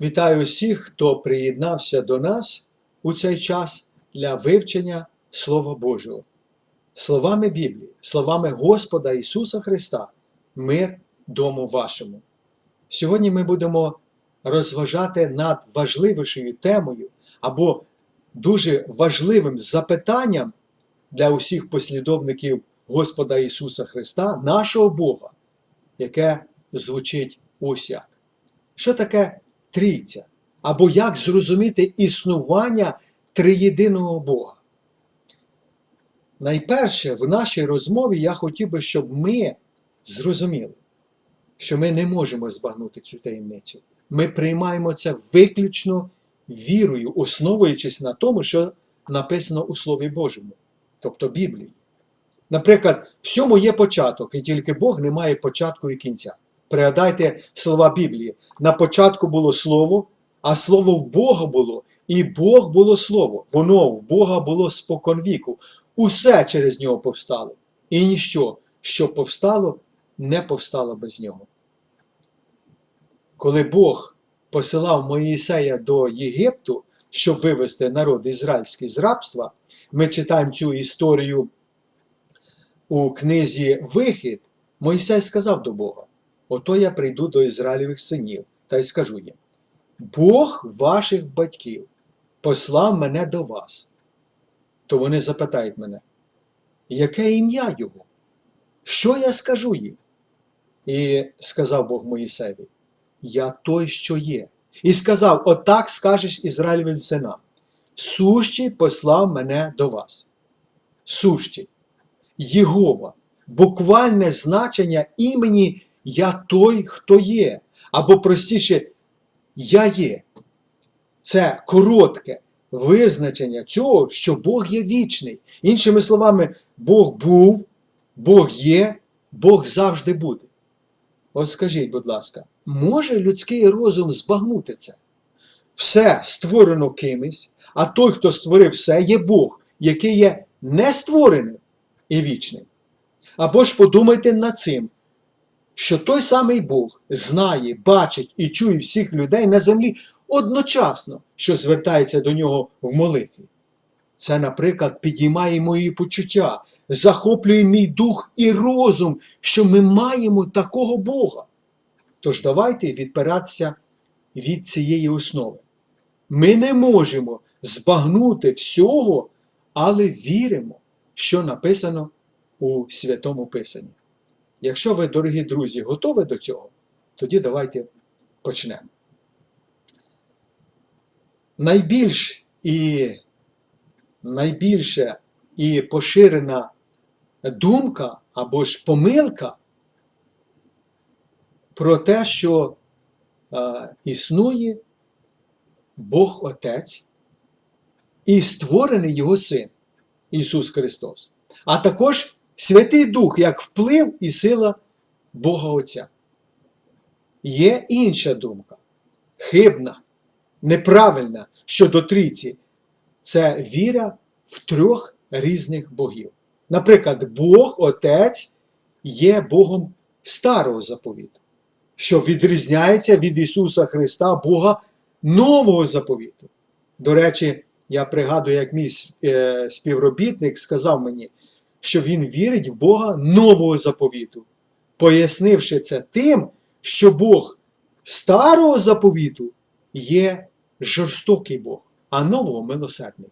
Вітаю всіх, хто приєднався до нас у цей час для вивчення Слова Божого. Словами Біблії, словами Господа Ісуса Христа, мир дому вашому. Сьогодні ми будемо розважати над важливішою темою або дуже важливим запитанням для усіх послідовників Господа Ісуса Христа, нашого Бога, яке звучить ось як. Що таке трійця? Або як зрозуміти існування триєдиного Бога? Найперше, в нашій розмові я хотів би, щоб ми зрозуміли, що ми не можемо збагнути цю таємницю. Ми приймаємо це виключно вірою, основуючись на тому, що написано у Слові Божому, тобто Біблії. Наприклад, всьому є початок, і тільки Бог не має початку і кінця. Пригадайте слова Біблії. На початку було Слово, а Слово в Бога було, і Бог було Слово. Воно в Бога було споконвіку. Усе через нього повстало. І ніщо, що повстало, не повстало без нього. Коли Бог посилав Моїсея до Єгипту, щоб вивести народ ізраїльський з рабства, ми читаємо цю історію у книзі Вихід, Мойсей сказав до Бога: Ото я прийду до Ізраїлевих синів та й скажу їм: Бог ваших батьків послав мене до вас. То вони запитають мене, яке ім'я його? Що я скажу їм? І сказав Бог Моїсеві: Я той, що є. І сказав: Отак скажеш Ізраїлевим синам: Сущий послав мене до вас. Сущий. Єгова, буквальне значення імені Я той, хто є, або простіше, Я є. Це коротке визначення цього, що Бог є вічний. Іншими словами, Бог був, Бог є, Бог завжди буде. От скажіть, будь ласка, може людський розум збагнути це? Все створено кимось, а той, хто створив все, є Бог, який є не створеним і вічним. Або ж подумайте над цим, що той самий Бог знає, бачить і чує всіх людей на землі одночасно, що звертається до нього в молитві. Це, наприклад, підіймає мої почуття, захоплює мій дух і розум, що ми маємо такого Бога. Тож давайте відпиратися від цієї основи. Ми не можемо збагнути всього, але віримо що написано у Святому Писанні. Якщо ви, дорогі друзі, готові до цього, тоді давайте почнемо. Найбільш і найбільша і поширена думка або ж помилка про те, що е, існує Бог Отець і створений Його Син. Ісус Христос, а також Святий Дух як вплив і сила Бога Отця. Є інша думка, хибна, неправильна щодо трійці. Це віра в трьох різних богів. Наприклад, Бог Отець є Богом старого заповіту, що відрізняється від Ісуса Христа, Бога нового заповіту. До речі, я пригадую, як мій е, співробітник сказав мені, що він вірить в Бога нового заповіту, пояснивши це тим, що Бог старого заповіту є жорстокий Бог, а нового милосердний.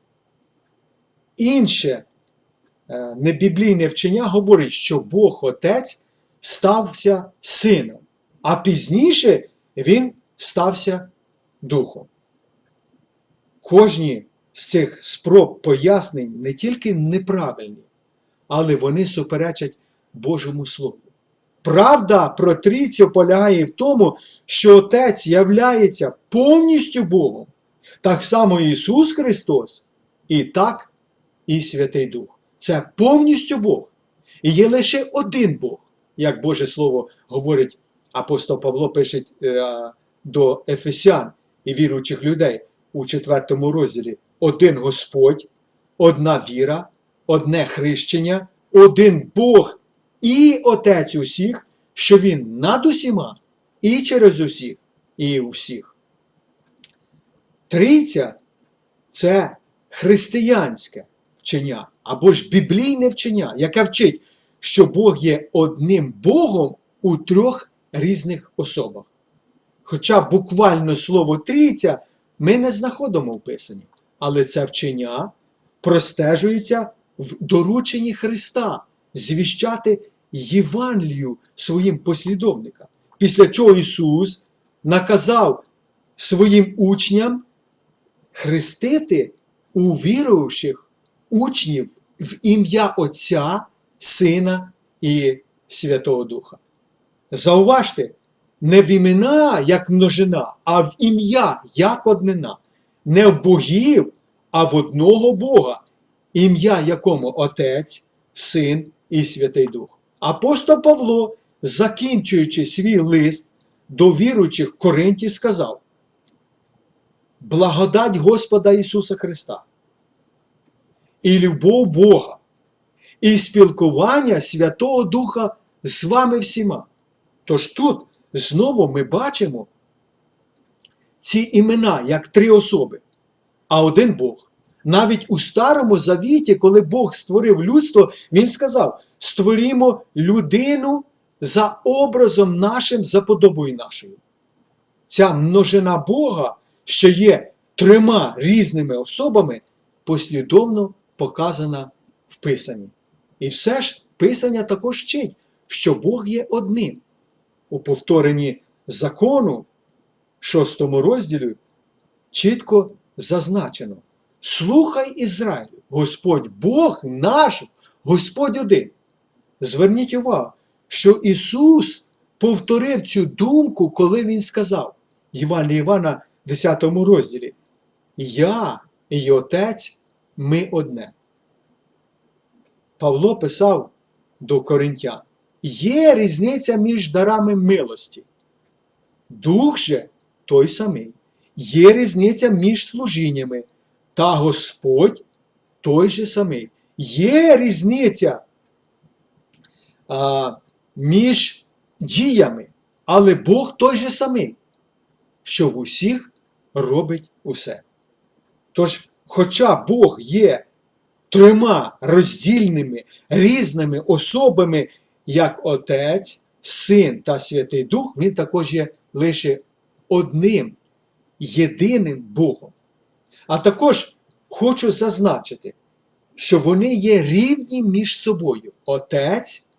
Інше е, небіблійне вчення говорить, що Бог Отець стався сином, а пізніше він стався духом. Кожні з цих спроб пояснень не тільки неправильні, але вони суперечать Божому Слову. Правда про трійцю полягає в тому, що Отець являється повністю Богом, так само Ісус Христос, і так і Святий Дух. Це повністю Бог. І є лише один Бог, як Боже Слово говорить, апостол Павло пише е, до Ефесян і віруючих людей у 4 розділі один Господь, одна віра, одне хрещення, один Бог і Отець усіх, що Він над усіма, і через усіх, і у всіх. Трійця це християнське вчення або ж біблійне вчення, яке вчить, що Бог є одним Богом у трьох різних особах. Хоча буквально слово трійця ми не знаходимо в Писанні, але це вчення простежується в дорученні Христа звіщати Євангелію своїм послідовникам. Після чого Ісус наказав своїм учням хрестити у віруючих учнів в ім'я Отця, Сина і Святого Духа. Зауважте, не в імена як множина, а в ім'я як однина, не в богів, а в одного Бога, ім'я якому Отець, Син і Святий Дух. Апостол Павло, закінчуючи свій лист до віруючих Коринті, сказав: Благодать Господа Ісуса Христа, і любов Бога, і спілкування Святого Духа з вами всіма. Тож тут знову ми бачимо ці імена як три особи, а один Бог. Навіть у Старому Завіті, коли Бог створив людство, Він сказав: створімо людину за образом нашим, за подобою нашою. Ця множина Бога, що є трьома різними особами, послідовно показана в Писанні. І все ж Писання також вчить, що Бог є одним. У повторенні закону, шостому розділі, чітко зазначено: Слухай Ізраїлю, Господь Бог наш, Господь один. Зверніть увагу, що Ісус повторив цю думку, коли Він сказав Євангелія Івана, 10 розділі: Я і Отець ми одне. Павло писав до Коринтян: Є різниця між дарами милості. Дух же той самий. Є різниця між служіннями, та Господь той же самий. Є різниця а, між діями, але Бог той же самий, що в усіх робить усе. Тож, хоча Бог є трьома роздільними різними особами, як Отець, Син та Святий Дух, Він також є лише одним єдиним Богом. А також хочу зазначити, що вони є рівні між собою. Отець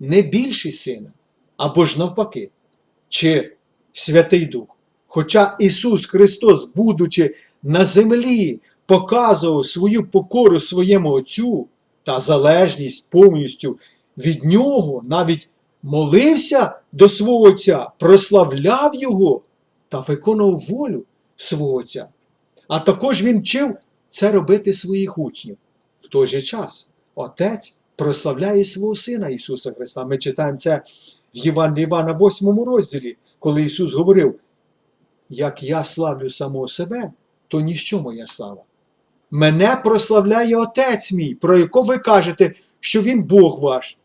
не більший сина, або ж навпаки, чи Святий Дух. Хоча Ісус Христос, будучи на землі, показував свою покору своєму Отцю та залежність повністю від Нього, навіть молився до свого Отця, прославляв Його та виконував волю свого Отця. А також він вчив це робити своїх учнів. В той же час Отець прославляє свого Сина Ісуса Христа. Ми читаємо це в Євангелії Івана, 8 розділі, коли Ісус говорив: Як я славлю самого себе, то ніщо моя слава. Мене прославляє Отець мій, про якого ви кажете, що Він Бог ваш.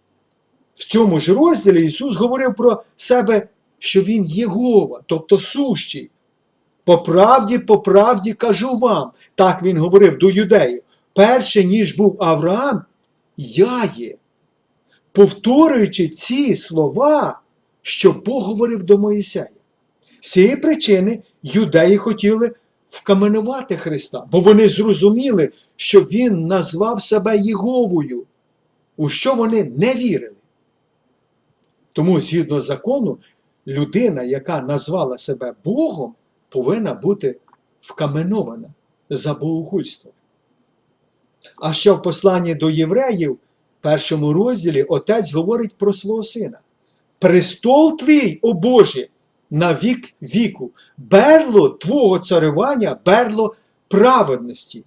В цьому ж розділі Ісус говорив про себе, що Він Єгова, тобто сущий. По правді, по правді кажу вам, так він говорив до юдеїв, перше, ніж був Авраам, я є. Повторюючи ці слова, що Бог говорив до Моїсея. З цієї причини юдеї хотіли вкаменувати Христа, бо вони зрозуміли, що Він назвав себе Єговою, у що вони не вірили. Тому, згідно закону, людина, яка назвала себе Богом, повинна бути вкаменована за богохульство. А ще в посланні до євреїв, першому розділі, отець говорить про свого сина. Престол твій, о Боже, на вік віку, берло твого царювання, берло праведності.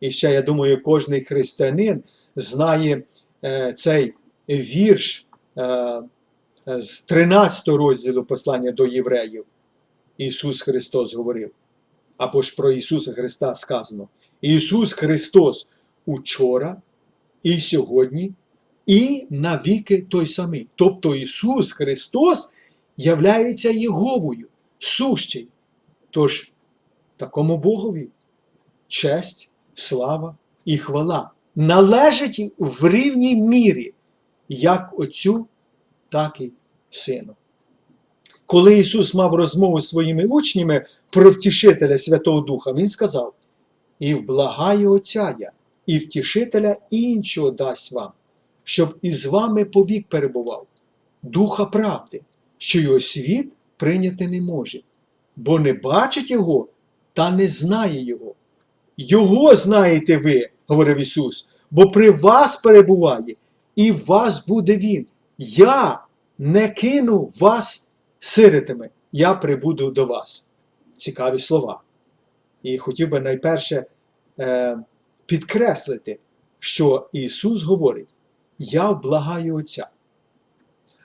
І ще, я думаю, кожний християнин знає е, цей вірш е, з 13 розділу послання до євреїв. Ісус Христос говорив. Або ж про Ісуса Христа сказано. Ісус Христос учора, і сьогодні, і навіки той самий. Тобто Ісус Христос являється Єговою, сущий. Тож такому Богові честь, слава і хвала належить в рівній мірі, як Отцю, так і Сину. Коли Ісус мав розмову з своїми учнями про втішителя Святого Духа, Він сказав: І вблагаю Отця я, і втішителя іншого дасть вам, щоб із вами повік перебував, Духа правди, що його світ прийняти не може, бо не бачить Його та не знає Його. Його знаєте ви, говорив Ісус, бо при вас перебуває, і в вас буде Він. Я не кину вас сиритами, я прибуду до вас. Цікаві слова. І хотів би найперше е, підкреслити, що Ісус говорить: Я вблагаю Отця.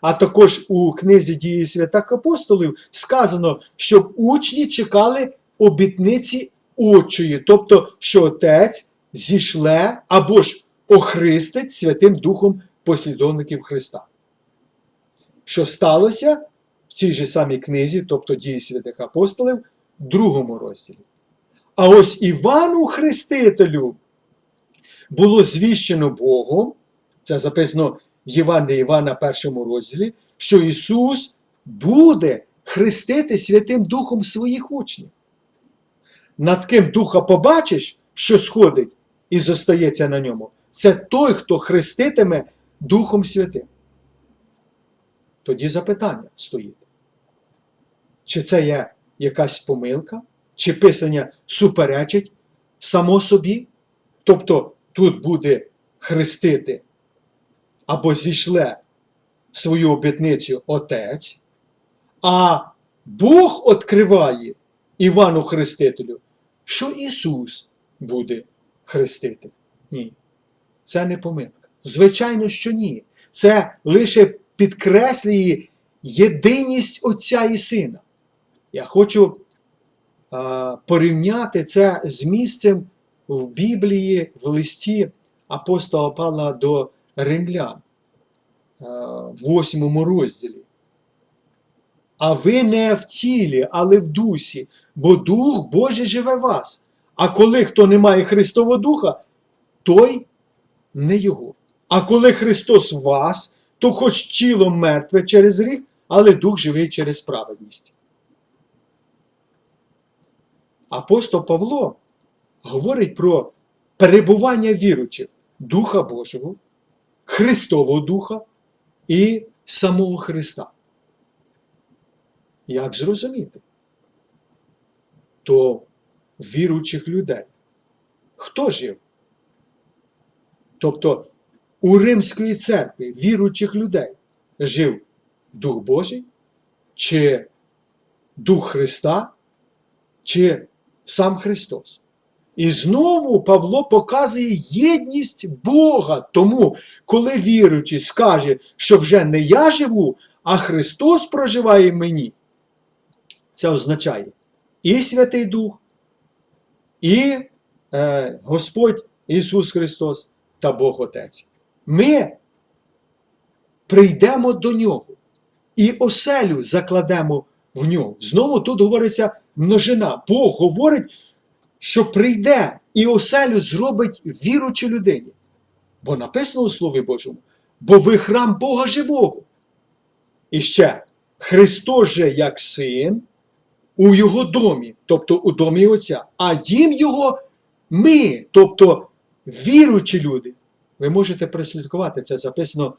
А також у книзі дії святих апостолів сказано, щоб учні чекали обітниці Отчої, тобто, що Отець зішле або ж охристить Святим Духом послідовників Христа. Що сталося в цій же самій книзі, тобто дії святих апостолів, другому розділі. А ось Івану Хрестителю було звіщено Богом, це записано в Євангелії Івана першому розділі, що Ісус буде хрестити Святим Духом своїх учнів. Над ким Духа побачиш, що сходить і зостається на ньому, це той, хто хреститиме Духом Святим. Тоді запитання стоїть. Чи це є якась помилка, чи писання суперечить само собі? Тобто тут буде хрестити або зійшле свою обітницю Отець, а Бог відкриває Івану Хрестителю, що Ісус буде хрестити. Ні. Це не помилка. Звичайно, що ні. Це лише підкреслює єдиність Отця і Сина. Я хочу порівняти це з місцем в Біблії, в листі апостола Павла до римлян в восьмому розділі. А ви не в тілі, але в дусі, бо Дух Божий живе в вас. А коли хто не має Христового Духа, той не його. А коли Христос в вас, то хоч тіло мертве через гріх, але дух живий через праведність. Апостол Павло говорить про перебування віручих Духа Божого, Христового Духа і самого Христа. Як зрозуміти? То віруючих людей. Хто жив? Тобто у Римської церкви віруючих людей жив Дух Божий, чи Дух Христа, чи сам Христос. І знову Павло показує єдність Бога. Тому, коли віруючий скаже, що вже не я живу, а Христос проживає мені, це означає і Святий Дух, і е, Господь Ісус Христос та Бог Отець. Ми прийдемо до Нього і оселю закладемо в нього. Знову тут говориться множина. Бог говорить, що прийде і оселю зробить віручу людині. Бо написано у Слові Божому, бо ви храм Бога живого. І ще Христос же як син у його домі, тобто у домі Отця, а дім його ми, тобто віруючі люди. Ви можете прослідкувати, це записано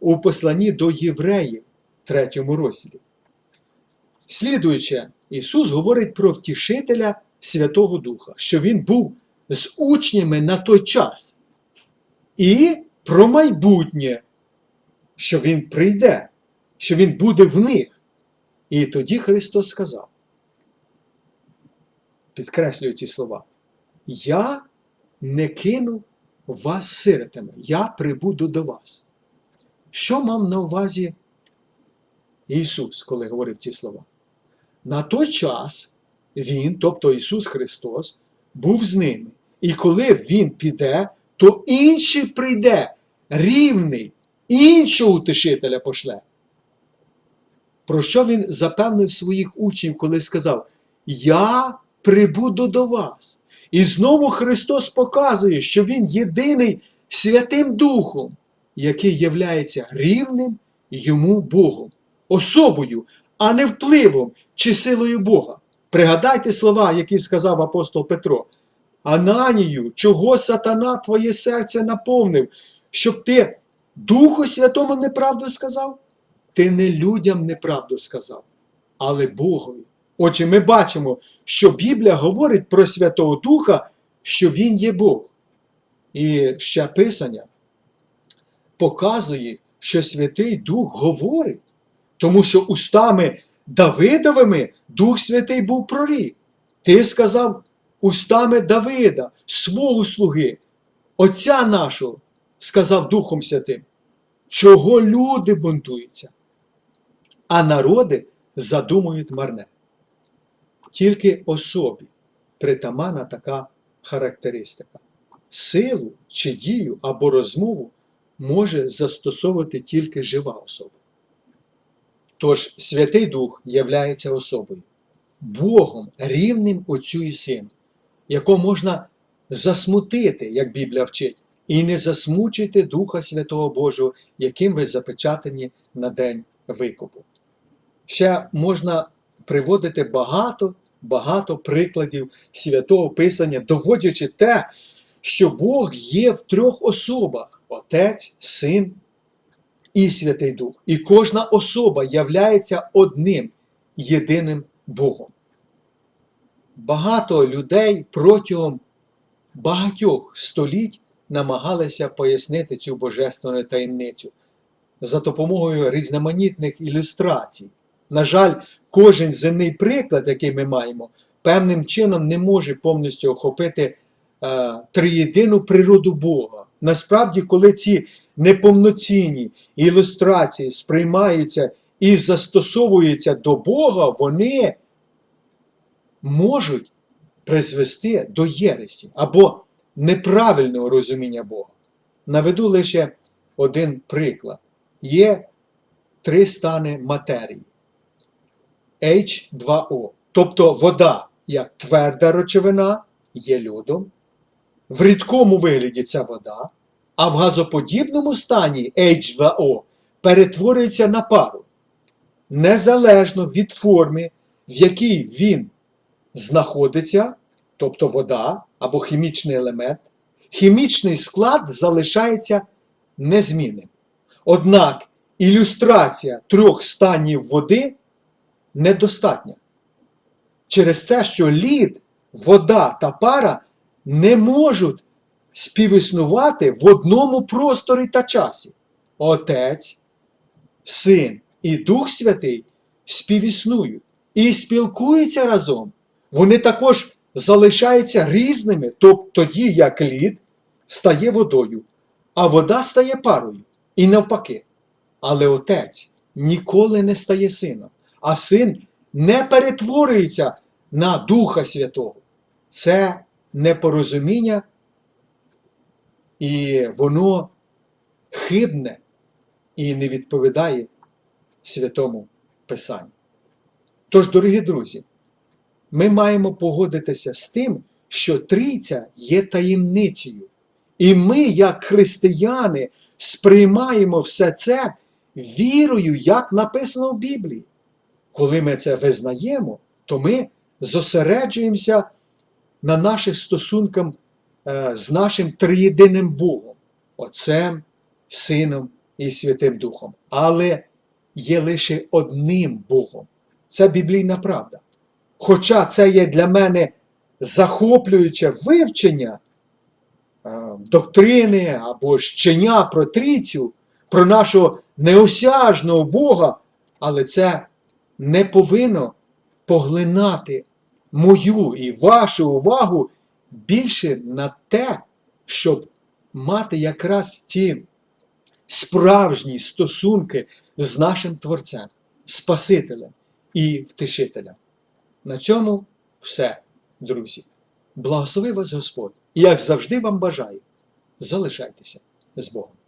у посланні до євреїв, третьому розділі. Слідуючи, Ісус говорить про втішителя Святого Духа, що Він був з учнями на той час. І про майбутнє, що Він прийде, що Він буде в них. І тоді Христос сказав, підкреслюю ці слова, Я не кину вас сиротами, я прибуду до вас. Що мав на увазі Ісус, коли говорив ці слова? На той час Він, тобто Ісус Христос, був з ними. І коли Він піде, то інший прийде, рівний, іншого утешителя пошле. Про що він запевнив своїх учнів, коли сказав: Я прибуду до вас. І знову Христос показує, що Він єдиний Святим Духом, який являється рівним йому Богом, особою, а не впливом чи силою Бога. Пригадайте слова, які сказав апостол Петро. Ананію, чого сатана твоє серце наповнив, щоб ти Духу Святому неправду сказав? Ти не людям неправду сказав, але Богові. Отже, ми бачимо, що Біблія говорить про Святого Духа, що Він є Бог. І ще Писання показує, що Святий Дух говорить, тому що устами Давидовими Дух Святий був прорік. Ти сказав устами Давида, свого слуги, Отця нашого, сказав Духом Святим, чого люди бунтуються, а народи задумують марне. Тільки особі притамана така характеристика. Силу чи дію або розмову може застосовувати тільки жива особа. Тож Святий Дух являється особою, Богом рівним Отцю і Сину, якого можна засмутити, як Біблія вчить, і не засмучуйте Духа Святого Божого, яким ви запечатані на день викупу. Ще можна приводити багато, багато прикладів святого Писання, доводячи те, що Бог є в трьох особах: Отець, Син і Святий Дух. І кожна особа являється одним єдиним Богом. Багато людей протягом багатьох століть намагалися пояснити цю божественну таємницю за допомогою різноманітних ілюстрацій. На жаль, кожен земний приклад, який ми маємо, певним чином не може повністю охопити е, триєдину природу Бога. Насправді, коли ці неповноцінні ілюстрації сприймаються і застосовуються до Бога, вони можуть призвести до єресі або неправильного розуміння Бога. Наведу лише один приклад. Є три стани матерії. H2O, тобто вода як тверда речовина є льодом, в рідкому вигляді ця вода, а в газоподібному стані H2O перетворюється на пару. Незалежно від форми, в якій він знаходиться, тобто вода або хімічний елемент, хімічний склад залишається незмінним. Однак ілюстрація трьох станів води недостатня. Через це, що лід, вода та пара не можуть співіснувати в одному просторі та часі. Отець, Син і Дух Святий співіснують і спілкуються разом. Вони також залишаються різними, тобто тоді як лід стає водою, а вода стає парою. І навпаки. Але отець ніколи не стає сином, а син не перетворюється на Духа Святого. Це непорозуміння, і воно хибне і не відповідає святому Писанню. Тож, дорогі друзі, ми маємо погодитися з тим, що трійця є таємницею. І ми, як християни, сприймаємо все це вірою, як написано в Біблії. Коли ми це визнаємо, то ми зосереджуємося на наших стосунках з нашим триєдиним Богом, Отцем, Сином і Святим Духом. Але є лише одним Богом. Це біблійна правда. Хоча це є для мене захоплююче вивчення е, доктрини або щення про трійцю, про нашого неосяжного Бога, але це не повинно поглинати мою і вашу увагу більше на те, щоб мати якраз ті справжні стосунки з нашим Творцем, Спасителем і Втишителем. На цьому все, друзі. Благослови вас Господь! І як завжди вам бажаю, залишайтеся з Богом.